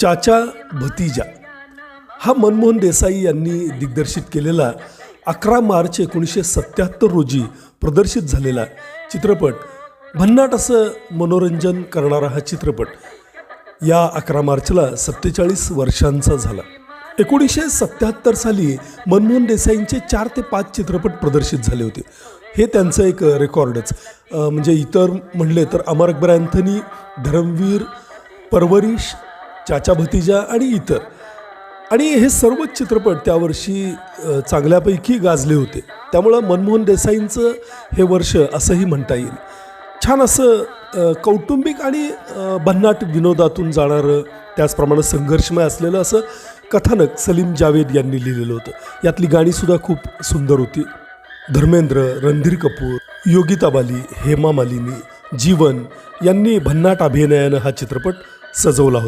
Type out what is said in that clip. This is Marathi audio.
चाचा भतीजा. हा मनमोहन देसाई यांनी दिग्दर्शित केलेला अकरा मार्च एकोणीसशे सत्याहत्तर रोजी प्रदर्शित झालेला चित्रपट भन्नाट असं मनोरंजन करणारा हा चित्रपट या अकरा मार्चला सत्तेचाळीस वर्षांचा झाला. एकोणीसशे सत्याहत्तर साली मनमोहन देसाईंचे चार ते पाच चित्रपट प्रदर्शित झाले होते. हे त्यांचं एक रेकॉर्डच. म्हणजे इतर म्हणले तर अमर अकबर अँथनी धर्मवीर परवरिश चाचा भतीजा आणि इतर. आणि हे सर्वच चित्रपट त्या वर्षी चांगल्यापैकी गाजले होते. त्यामुळं मनमोहन देसाईंचं हे वर्ष असंही म्हणता येईल. छान असं कौटुंबिक आणि भन्नाट विनोदातून जाणारं त्याचप्रमाणे संघर्षमय असलेलं असं कथानक सलीम जावेद यांनी लिहिलेलं होतं. यातली गाणीसुद्धा खूप सुंदर होती. धर्मेंद्र रणधीर कपूर योगिता बाली हेमा मालिनी जीवन यांनी भन्नाट अभिनयानं हा चित्रपट सजवला होता.